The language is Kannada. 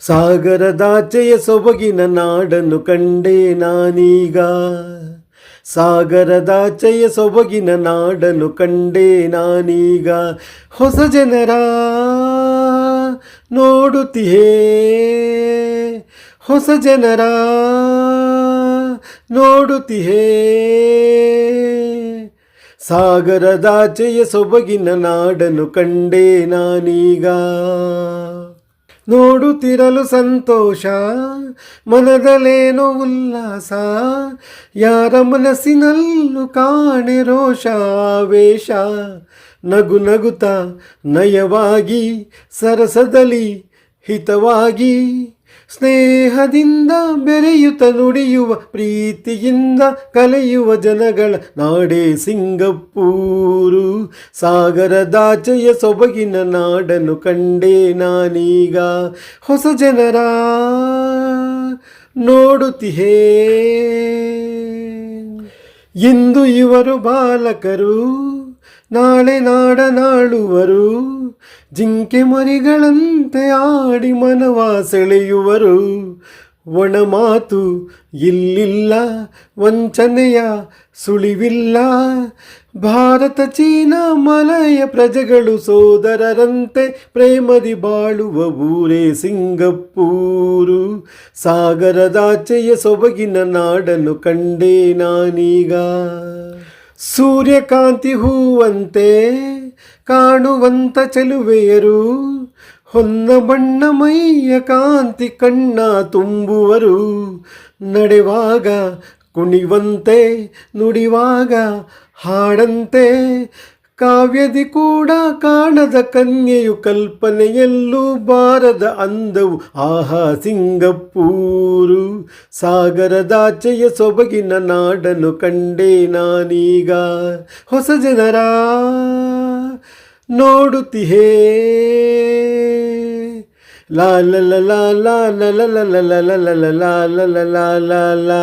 ಸಾಗರದಾಚೆಯ ಸೊಬಗಿನ ನಾಡನ್ನು ಕಂಡೆ ನಾನೀಗ. ಸಾಗರದಾಚೆಯ ಸೊಬಗಿನ ನಾಡನ್ನು ಕಂಡೆ ನಾನೀಗ. ಹೊಸ ಜನರ ನೋಡುತ್ತಿಯೇ ಹೊಸ ಜನರ ನೋಡುತ್ತಿಯೇ ಸಾಗರದಾಚೆಯ ಸೊಬಗಿನ ನಾಡನ್ನು ಕಂಡೆ ನಾನೀಗ. ನೋಡುತ್ತಿರಲು ಸಂತೋಷ ಮನದಲ್ಲೇನೋ ಉಲ್ಲಾಸ ಯಾರ ಮನಸ್ಸಿನಲ್ಲೂ ಕಾಣೆ ರೋಷ ಆವೇಶ ನಗು ನಗುತ ನಯವಾಗಿ ಸರಸದಲ್ಲಿ ಹಿತವಾಗಿ ಸ್ನೇಹದಿಂದ ಬೆರೆಯುತ್ತ ನುಡಿಯುವ, ಪ್ರೀತಿಯಿಂದ ಕಲೆಯುವ ಜನಗಳ ನಾಡೇ ಸಿಂಗಪ್ಪೂರು ಸಾಗರದಾಚೆಯ ಸೊಬಗಿನ ನಾಡನ್ನು ಕಂಡೇ ನಾನೀಗ. ಹೊಸ ಜನರ ನೋಡುತ್ತಿಹೇ. ಇಂದು ಇವರು ಬಾಲಕರು. ನಾಳೆ ನಾಡನಾಳುವರು, ಜಿಂಕೆ ಮರಿಗಳಂತೆ ಆಡಿ ಮನವ ಸೆಳೆಯುವರು. ಒಣ ಮಾತು ಇಲ್ಲಿಲ್ಲ, ವಂಚನೆಯ ಸುಳಿವಿಲ್ಲ. ಭಾರತ ಚೀನಾ ಮಲಯ ಪ್ರಜೆಗಳು ಸೋದರರಂತೆ ಪ್ರೇಮದಿ ಬಾಳುವ ಊರೇ ಸಿಂಗಪ್ಪೂರು ಸಾಗರದಾಚೆಯ ಸೊಬಗಿನ ನಾಡನ್ನು ಕಂಡೇ ನಾನೀಗ. ಸೂರ್ಯಕಾಂತಿ ಹೂವಂತೆ ಕಾಣುವಂತ ಚೆಲುವೆಯರು ಹೊನ್ನ ಬಣ್ಣ ಮೈಯ ಕಾಂತಿ ಕಣ್ಣ ತುಂಬುವರು. ನಡೆವಾಗ ಕುಣಿವಂತೆ ನುಡಿವಾಗ ಹಾಡಂತೆ ಕಾವ್ಯದಿ ಕೂಡ ಕಾಣದ ಕನ್ಯೆಯು ಕಲ್ಪನೆಯಲ್ಲೂ ಬಾರದ ಅಂದವು ಆಹಾ ಸಿಂಗಪ್ಪೂರು ಸಾಗರದಾಚೆಯ ಸೊಬಗಿನ ನಾಡನು ಕಂಡೇ ನಾನೀಗ ಹೊಸ ಜನರ ನೋಡುತ್ತಿಹೇ ಲಾ ಲಾ ಲಾ ಲಲ ಲಲ ಲಲ ಲಲ ಲಾ ಲಾ ಲಾ ಲಾ